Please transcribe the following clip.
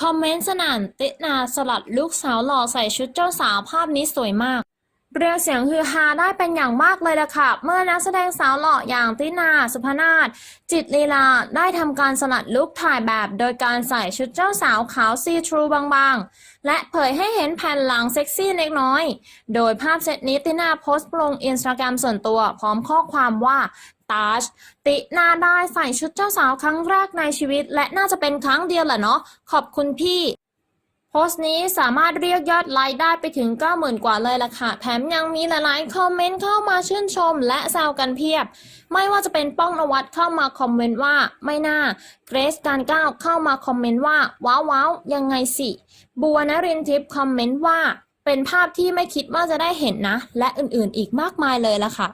คอมเมนต์สนั่น ตินาสลัดลูกสาวหล่อใส่ชุดเจ้าสาวภาพนี้สวยมาก เรียกเสียงฮือฮาได้เป็นอย่างมากเลยล่ะค่ะ เมื่อนักแสดงสาวหล่ออย่างตินา สุพนาถจิตลีลาได้ทำการสลัดลุคถ่ายแบบโดยการใส่ชุดเจ้าสาวขาวซีทรูบางๆ และเผยให้เห็นแผ่นหลังเซ็กซี่เล็กน้อย โดยภาพเซตนี้ตินาโพสต์ลงอินสตาแกรมส่วนตัวพร้อมข้อความว่าตาชตินาได้ใส่ชุดเจ้าสาวครั้งแรกในชีวิต และน่าจะเป็นครั้งเดียวแหละเนาะขอบคุณพี่ โพสต์นี้สามารถเรียกยอดไลค์ได้ไปถึง 90,000 กว่าเลยล่ะค่ะ แถมยังมีหลายๆ คอมเมนต์เข้ามาชื่นชมและแซวกันเพียบ ไม่ว่าจะเป็นป้องนวัดเข้ามาคอมเมนต์ว่าไม่น่า เกรซการก้าวเข้ามาคอมเมนต์ว่า ว้าวว้าวยังไงสิ บัวนรินทิพย์คอมเมนต์ว่า เป็นภาพที่ไม่คิดว่าจะได้เห็นนะ และอื่นๆ อีกมากมายเลยล่ะค่ะ